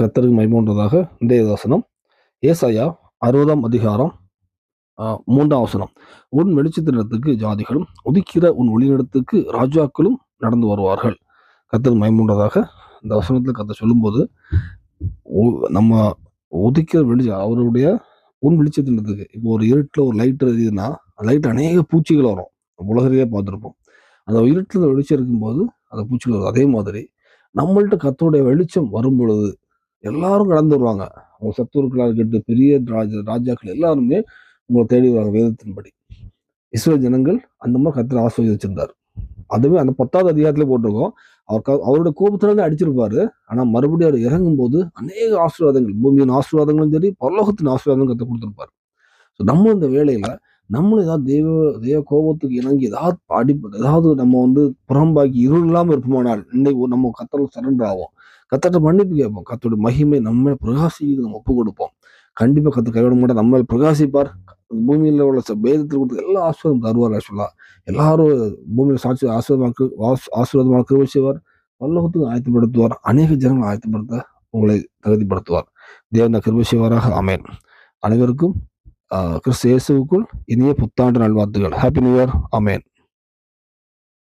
கத்தருக்கு மைமூன்றதாக இன்றைய வசனம். ஏசாயா அறுபதாம் அதிகாரம் மூன்றாம் வசனம். உன் வெளிச்சத்தினத்துக்கு ஜாதிகளும் உதிக்கிற உன் ஒளிநிலத்துக்கு ராஜாக்களும் நடந்து வருவார்கள். கத்தருக்கு மைமூன்றதாக இந்த வசனத்தில் கத்தை சொல்லும்போது நம்ம உதிக்கிற வெளிச்சம் அவருடைய உன் வெளிச்சத்தினத்துக்கு இப்போ ஒரு இருட்டில் ஒரு லைட் எரியுதுன்னா லைட் அநேக பூச்சிகள் வரும். உலகத்தையே பார்த்துருப்போம். அந்த இருட்டில் வெளிச்சம் இருக்கும்போது அந்த பூச்சிகள் வரும். அதே மாதிரி நம்மள்ட்ட கத்தோடைய வெளிச்சம் வரும் பொழுது எல்லாரும் கடந்து வருவாங்க. அவங்க சத்துருக்களாக இருக்கட்டும் பெரிய ராஜா ராஜாக்கள் எல்லாருமே உங்களை தேடி வருவாங்க வேதத்தின்படி. இஸ்ரோ ஜனங்கள் அந்த மாதிரி கத்தர் ஆஸ்வதிச்சிருந்தார் அதுவே அந்த பத்தாவது அதிகாரத்துல போட்டிருக்கோம். அவர் க- அவருடைய கோபத்தினாலே அடிச்சிருப்பாரு. ஆனா மறுபடியும் அவர் இறங்கும் போது அநேக ஆசீர்வாதங்கள் பூமியின் ஆசீர்வாதங்களும் சரி பரலோகத்தின் ஆசீர்வாதம் கற்றுக் கொடுத்துருப்பாரு. ஸோ நம்ம இந்த வேலையில நம்மளும் ஏதாவது தெய்வ தெய்வ கோபத்துக்கு இணங்கி ஏதாவது பாடி ஏதாவது நம்ம வந்து புறம்பாக்கி இருள் இல்லாமல் இருப்போமானால் இன்னைக்கு நம்ம கத்தரில் சரண்டர் ஆகும் கத்தட்ட மன்னிப்பு கேட்போம். கத்தோட மகிமை நம்ம பிரகாசிக்கு நம்ம ஒப்பு கொடுப்போம். கண்டிப்பாக கத்த கைவிட மாட்டோம் நம்ம பிரகாசிப்பார். பூமியில் உள்ள ச- வேதத்தில் எல்லா ஆசீர்வாதம் தருவார் ஆக்சுவலாக எல்லாரும் பூமியில் சாட்சி ஆசீர்வாதமாக்கு ஆசீர்வாதமாக கிருபை செய்வார். பல்லோகத்துக்கு ஆயத்தப்படுத்துவார். அநேக ஜனங்கள் ஆயத்தப்படுத்த உங்களை தகுதிப்படுத்துவார். தேவன கிருபை செய்வாராக. அனைவருக்கும் ക്രിസ്തു യേസുക്കുൾ ഇനിയ പുത്താണ്ടിനാൾ വാത്തുകൾ ഹാപ്പി ന്യൂ ഇയർ അമേൻ